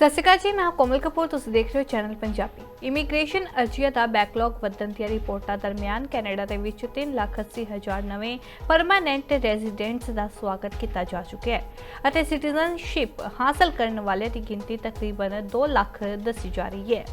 ਸਤਿ ਸ਼੍ਰੀ ਅਕਾਲ ਜੀ ਮੈਂ ਕੋਮਲ ਕਪੂਰ ਤੁਸੀਂ ਦੇਖ ਰਹੇ ਹੋ ਚੈਨਲ ਪੰਜਾਬੀ। ਇਮੀਗ੍ਰੇਸ਼ਨ ਅਰਜ਼ੀਆਂ ਦਾ ਬੈਕਲੌਗ ਵਧਣ ਦੀਆਂ ਰਿਪੋਰਟਾਂ ਦਰਮਿਆਨ ਕੈਨੇਡਾ ਦੇ ਵਿੱਚ 3,80,000 ਨਵੇਂ ਪਰਮਾਨੈਂਟ ਰੈਜ਼ੀਡੈਂਟਸ ਦਾ ਸਵਾਗਤ ਕੀਤਾ ਜਾ ਚੁੱਕਿਆ ਹੈ ਅਤੇ ਸਿਟੀਜ਼ਨਸ਼ਿਪ ਹਾਸਲ ਕਰਨ ਵਾਲਿਆਂ ਦੀ ਗਿਣਤੀ ਤਕਰੀਬਨ 2 ਲੱਖ ਦੱਸੀ ਜਾ ਰਹੀ ਹੈ।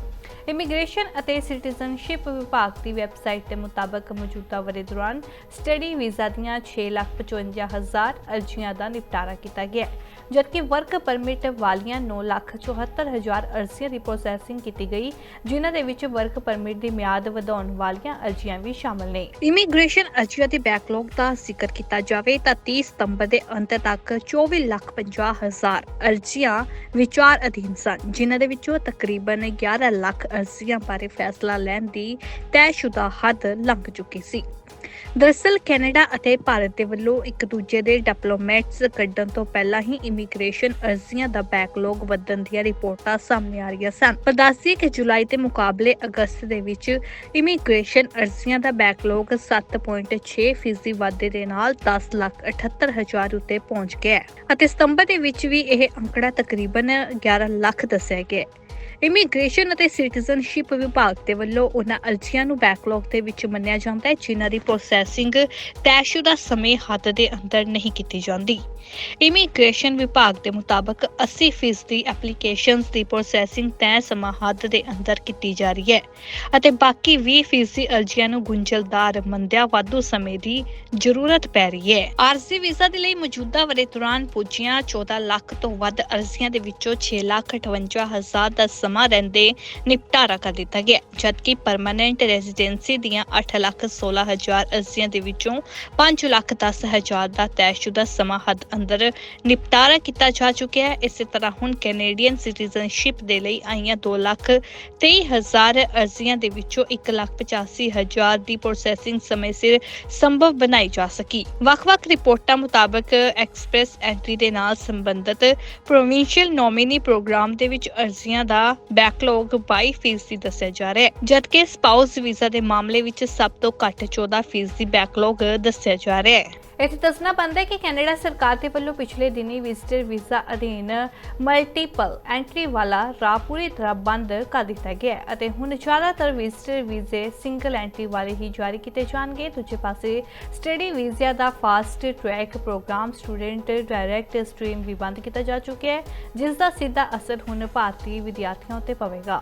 ਇਮੀਗ੍ਰੇਸ਼ਨ ਅਤੇ ਸਿਟੀਜ਼ਨਸ਼ਿਪ ਵਿਭਾਗ ਦੀ ਵੈਬਸਾਈਟ ਦੇ ਮੁਤਾਬਕ ਮੌਜੂਦਾ ਵਰੇ ਦੌਰਾਨ ਸਟੱਡੀ ਵੀਜ਼ਾ ਦੀਆਂ 6,55,000 ਅਰਜ਼ੀਆਂ ਦਾ ਨਿਪਟਾਰਾ ਕੀਤਾ ਗਿਆ ਜਦਕਿ ਵਰਕ ਪਰਮਿਟ ਵਾਲੀਆਂ 9,74,000 ਅਰਜ਼ੀਆਂ ਦੀ ਪ੍ਰੋਸੈਸਿੰਗ ਕੀਤੀ ਗਈ ਜਿਨ੍ਹਾਂ ਦੇ ਵਿੱਚ ਵਰਕ ਪਰਮਿਟ ਦੀ ਮਿਆਦ ਵਧਾਉਣ ਵਾਲੀਆਂ ਅਰਜ਼ੀਆਂ ਵੀ ਸ਼ਾਮਲ ਨੇ। ਇਮੀਗ੍ਰੇਸ਼ਨ ਅਰਜ਼ੀਆਂ ਦੇ ਬੈਕਲੌਗ ਦਾ ਜ਼ਿਕਰ ਕੀਤਾ ਜਾਵੇ ਤਾਂ 30 ਸਤੰਬਰ ਦੇ ਅੰਤ ਤੱਕ 24,50,000 ਅਰਜ਼ੀਆਂ ਵਿਚਾਰ ਅਧੀਨ ਸਨ ਜਿਨ੍ਹਾਂ ਦੇ ਵਿੱਚੋਂ ਤਕਰੀਬਨ 11 ਲੱਖ ਅਰਜ਼ੀਆਂ ਬਾਰੇ ਫੈਸਲਾ ਲੈਣ ਦੀ ਤੈਅਸ਼ੁਦਾ ਹੱਦ ਲੰਘ ਚੁੱਕੀ ਸੀ। ਦਰਅਸਲ ਕੈਨੇਡਾ ਅਤੇ ਭਾਰਤ ਦੇ ਵੱਲੋਂ ਇੱਕ ਦੂਜੇ ਦੇ ਡਿਪਲੋਮੈਟਸ ਕੱਢਣ ਤੋਂ ਪਹਿਲਾਂ ਹੀ ਇਮੀਗ੍ਰੇਸ਼ਨ ਅਰਜ਼ੀਆਂ ਦਾ ਬੈਕਲੌਗ ਵਧਣ ਦੀਆਂ ਰਿਪੋਰਟਾਂ ਸਾਹਮਣੇ ਆ ਰਹੀਆਂ ਸਨ। ਪਰ ਦੱਸੀਏ ਕਿ ਜੁਲਾਈ ਦੇ ਮੁਕਾਬਲੇ ਅਗਸਤ ਦੇ ਵਿੱਚ ਇਮੀਗ੍ਰੇਸ਼ਨ ਅਰਜ਼ੀਆਂ ਦਾ ਬੈਕਲੌਗ 7.6% ਫੀਸਦੀ ਵਾਧੇ ਦੇ ਨਾਲ 10 ਲੱਖ 78 ਹਜ਼ਾਰ ਉੱਤੇ ਪਹੁੰਚ ਗਿਆ ਹੈ ਅਤੇ ਸਤੰਬਰ ਦੇ ਵਿੱਚ ਵੀ ਇਹ ਅੰਕੜਾ ਤਕਰੀਬਨ 11 ਲੱਖ ਦੱਸਿਆ ਗਿਆ ਹੈ। ਇਮੀਗ੍ਰੇਸ਼ਨ ਅਤੇ ਸਿਟੀਜ਼ਨਸ਼ਿਪ ਵਿਭਾਗ ਦੇ ਵੱਲੋਂ ਉਹਨਾਂ ਅਰਜ਼ੀਆਂ ਨੂੰ ਬੈਕਲੌਗ ਦੇ ਵਿੱਚ ਮੰਨਿਆ ਜਾਂਦਾ ਹੈ, ਜਿਨ੍ਹਾਂ ਦੀ ਪ੍ਰੋਸੈਸਿੰਗ ਤੈਅਸ਼ੁਦਾ ਸਮੇਂ ਹੱਦ ਦੇ ਅੰਦਰ ਨਹੀਂ ਕੀਤੀ ਜਾਂਦੀ। ਇਮੀਗ੍ਰੇਸ਼ਨ ਵਿਭਾਗ ਦੇ ਮੁਤਾਬਕ 80% ਐਪਲੀਕੇਸ਼ਨਸ ਦੀ ਪ੍ਰੋਸੈਸਿੰਗ ਤੈਅ ਸਮਾਂ ਹੱਦ ਦੇ ਅੰਦਰ ਕੀਤੀ ਜਾ ਰਹੀ ਹੈ ਅਤੇ ਬਾਕੀ 20% ਅਰਜ਼ੀਆਂ ਨੂੰ ਗੁੰਝਲਦਾਰ ਮੰਦਿਆ ਵਾਧੂ ਸਮੇਂ ਦੀ ਜ਼ਰੂਰਤ ਪੈ ਰਹੀ ਹੈ। ਆਰਜ਼ੀ ਵੀਜ਼ਾ ਦੇ ਲਈ ਮੌਜੂਦਾ ਵਰੇ ਦੌਰਾਨ ਪੁੱਜੀਆਂ 14 ਲੱਖ ਤੋਂ ਵੱਧ ਅਰਜ਼ੀਆਂ ਦੇ ਵਿੱਚੋਂ 6 ਲੱਖ 58 ਹਜ਼ਾਰ ਦਾ ਸਮਾਂ ਰਹਿੰਦੇ ਨਿਪਟਾਰਾ ਕਰ ਦਿੱਤਾ ਗਿਆ। ਜਦਕਿ ਪਰਮਨੈਂਟ ਰੈਜ਼ੀਡੈਂਸੀ ਦੀਆਂ 8 ਲੱਖ 16 ਹਜ਼ਾਰ ਅਰਜ਼ੀਆਂ ਦੇ ਵਿੱਚੋਂ 5 ਲੱਖ 10 ਹਜ਼ਾਰ ਦਾ ਤੈਅਸ਼ੁਦਾ ਸਮਾਂ ਹੱਦ ਅੰਦਰ ਨਿਪਟਾਰਾ ਕੀਤਾ ਜਾ ਚੁੱਕਿਆ ਹੈ। ਇਸੇ ਤਰ੍ਹਾਂ ਹੁਣ ਕੈਨੇਡੀਅਨ ਸਿਟੀਜ਼ਨਸ਼ਿਪ ਦੇ ਲਈ ਆਈਆਂ 2 ਲੱਖ 23 ਹਜ਼ਾਰ ਅਰਜ਼ੀਆਂ ਦੇ ਵਿੱਚੋਂ 1 ਲੱਖ 85 ਹਜ਼ਾਰ ਦੀ ਪ੍ਰੋਸੈਸਿੰਗ ਸਮੇਂ ਸਿਰ ਸੰਭਵ ਬਣਾਈ ਜਾ ਸਕੀ। ਵੱਖ-ਵੱਖ ਰਿਪੋਰਟਾਂ ਮੁਤਾਬਕ ਐਕਸਪ੍ਰੈਸ ਐਂਟਰੀ ਦੇ ਨਾਲ ਸੰਬੰਧਿਤ ਪ੍ਰੋਵਿੰਸ਼ੀਅਲ ਨੋਮੀਨੀ ਪ੍ਰੋਗਰਾਮ ਦੇ ਵਿੱਚ ਅਰਜ਼ੀਆਂ ਦਾ ਬੈਕਲੌਗ 22% ਦੱਸਿਆ ਜਾ ਰਿਹਾ ਹੈ। ਜਦਕਿ ਸਪਾਊਸ ਵੀਜ਼ਾ ਦੇ ਮਾਮਲੇ ਵਿੱਚ ਸਭ ਤੋਂ ਘੱਟ 14% ਬੈਕਲੌਗ ਦੱਸਿਆ ਜਾ ਰਿਹਾ ਹੈ। ਇੱਥੇ ਦੱਸਣਾ ਬਣਦਾ ਹੈ ਕਿ ਕੈਨੇਡਾ ਸਰਕਾਰ ਦੇ ਵੱਲੋਂ ਪਿਛਲੇ ਦਿਨੀ ਵਿਜ਼ਟਰ ਵੀਜ਼ਾ ਅਧੀਨ ਮਲਟੀਪਲ ਐਂਟਰੀ ਵਾਲਾ ਰਾਹ ਪੂਰੀ ਤਰ੍ਹਾਂ ਬੰਦ ਕਰ ਦਿੱਤਾ ਗਿਆ ਹੈ ਅਤੇ ਹੁਣ ਜ਼ਿਆਦਾਤਰ ਵਿਜ਼ਟਰ ਵੀਜ਼ੇ ਸਿੰਗਲ ਐਂਟਰੀ ਵਾਲੇ ਹੀ ਜਾਰੀ ਕੀਤੇ ਜਾਣਗੇ। ਦੂਜੇ ਪਾਸੇ ਸਟੱਡੀ ਵੀਜ਼ਾ ਦਾ fast track programme student direct stream ਵੀ ਬੰਦ ਕੀਤਾ ਜਾ ਚੁੱਕਿਆ ਹੈ, ਜਿਸ ਦਾ ਸਿੱਧਾ ਅਸਰ ਹੁਣ ਭਾਰਤੀ ਵਿਦਿਆਰਥੀਆਂ ਉੱਤੇ ਪਵੇਗਾ।